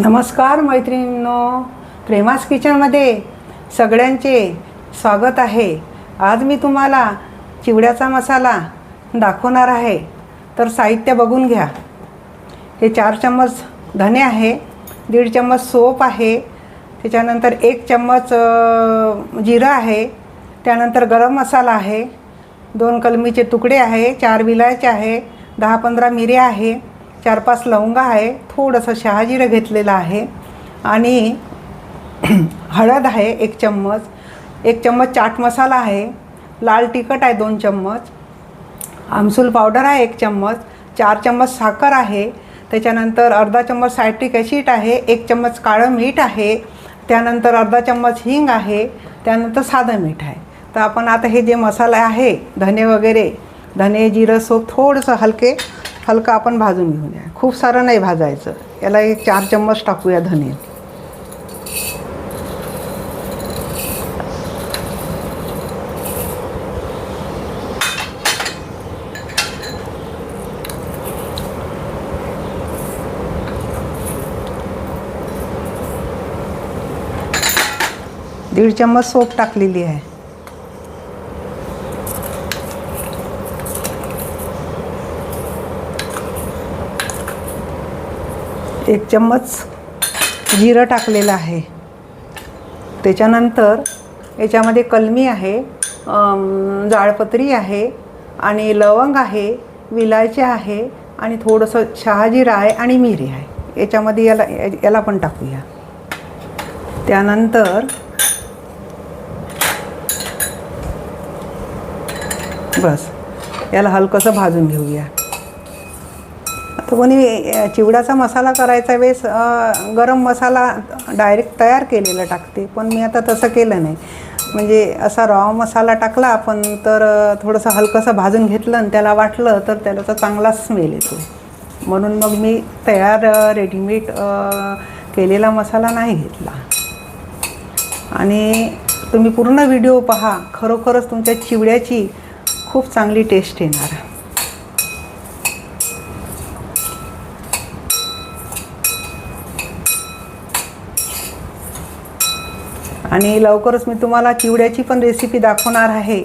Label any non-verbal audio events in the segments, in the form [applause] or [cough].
नमस्कार मैत्रिणींनो. प्रेमास किचनमध्ये सगळ्यांचे स्वागत आहे. आज मी तुम्हाला चिवड्याचा मसाला दाखवणार आहे. तर साहित्य बघून घ्या. हे चार चम्मच धने आहे दीड चम्मच सोप आहे त्याच्यानंतर एक चम्मच जिरं आहे त्यानंतर गरम मसाला आहे दोन कलमीचे तुकडे आहे चार विलायचे आहे दहा पंधरा मिरे आहे. चार पाच लवंगा आहे थोडंसं शहाजिरं घेतलेलं आहे. आणि [clears throat] हळद आहे एक चम्मच एक चम्मच चाट मसाला आहे लाल तिखट आहे दोन चम्मच आमसूल पावडर आहे एक चम्मच चार चम्मच साखर आहे त्याच्यानंतर अर्धा चम्मच सायट्रिक ॲसिड आहे एक चम्मच काळं मीठ आहे त्यानंतर अर्धा चम्मच हिंग आहे त्यानंतर साधं मीठ आहे. तर आपण आता हे जे मसाला आहे धने वगैरे धने जिरं सोप थोडंसं हलके हलकं आपण भाजून घेऊया खूप सारं नाही भाजायचं. याला एक चार चम्मच टाकूया धने. दीड चम्मच सोप टाकलेली आहे. एक चम्मच जिरं टाकलेलं आहे. त्याच्यानंतर याच्यामध्ये कलमी आहे जाळपत्री आहे आणि लवंग आहे विलायची आहे आणि थोडंसं शहाजीरा आहे आणि मिरी आहे. याच्यामध्ये याला याला पण टाकूया. त्यानंतर बस याला हलकंसं भाजून घेऊया. तर कोणी चिवड्याचा मसाला करायचा वेळेस गरम मसाला डायरेक्ट तयार केलेला टाकते. पण मी आता तसं केलं नाही. म्हणजे असा रॉ मसाला टाकला आपण तर थोडंसं हलकंसं भाजून घेतलं आणि त्याला वाटलं तर त्याला चांगला स्मेल येतो. म्हणून मग मी तयार रेडीमेड केलेला मसाला नाही घेतला. आणि तुम्ही पूर्ण व्हिडिओ पहा. खरोखरच तुमच्या चिवड्याची खूप चांगली टेस्ट येणार. आणि लवकरच मी तुम्हाला चिवड्याची पण रेसिपी दाखवणार आहे.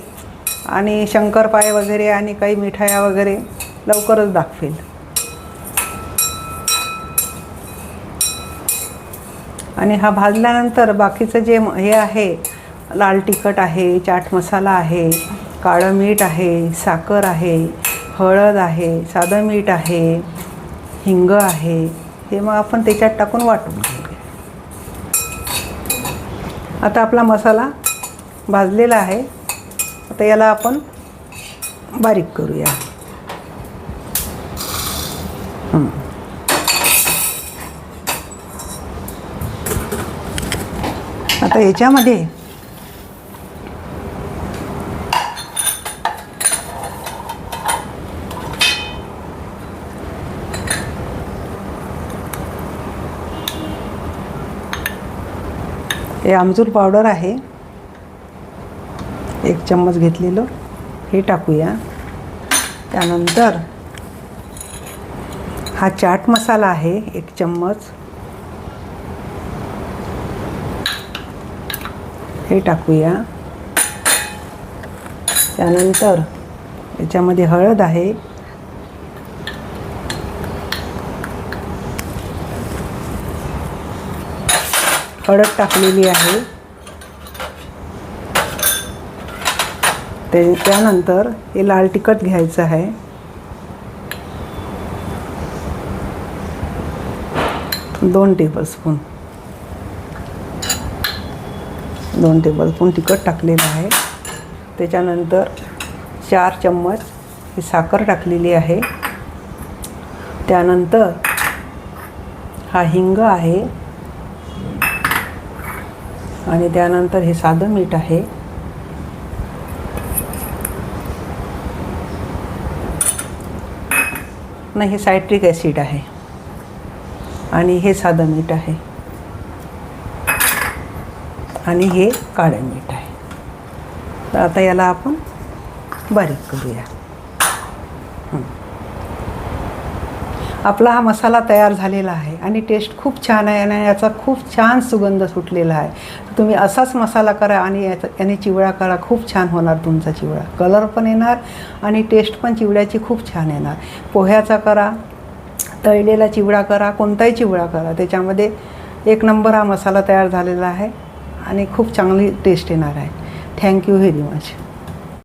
आणि शंकरपाळे वगैरे आणि काही मिठाया वगैरे लवकरच दाखवेल. आणि हा भाजल्यानंतर बाकीचं जे हे आहे लाल तिखट आहे चाट मसाला आहे काळं मीठ आहे साखर आहे हळद आहे साधं मीठ आहे हिंग आहे हे मग आपण त्याच्यात टाकून वाटून घेऊ. आता आपला मसाला भाजलेला आहे. आता याला आपण बारीक करूया. आता याच्यामध्ये हे आमचूर पावडर आहे. एक चम्मच घेतलेलं. हे टाकूया. त्यानंतर हा चाट मसाला आहे एक चम्मच. हे टाकूया. त्यानंतर याच्यामध्ये हळद आहे. हळद टाकलेली आहे. ते त्यानंतर हे लाल तिखट घ्यायचं आहे. दोन टेबलस्पून दोन टेबलस्पून तिखट टाकलेलं आहे. त्याच्यानंतर चार चम्मच ही साखर टाकलेली आहे. त्यानंतर हा हिंग आहे. आणि त्यानंतर हे साधं मीठ आहे. नाही हे सायट्रिक ॲसिड आहे. आणि हे साधं मीठ आहे. आणि हे काळं मीठ आहे. तर आता याला आपण बारीक करूया. हं. आपला हा मसाला तयार झालेला आहे आणि टेस्ट खूप छान आहे आणि याचा खूप छान सुगंध सुटलेला आहे. तुम्ही असाच मसाला करा आणि याचा याने चिवडा करा. खूप छान होणार तुमचा चिवडा. कलर पण येणार आणि टेस्ट पण चिवड्याची खूप छान येणार. पोह्याचा करा तळलेला चिवडा करा कोणताही चिवडा करा. त्याच्यामध्ये एक नंबर हा मसाला तयार झालेला आहे आणि खूप चांगली टेस्ट येणार आहे. Thank you very much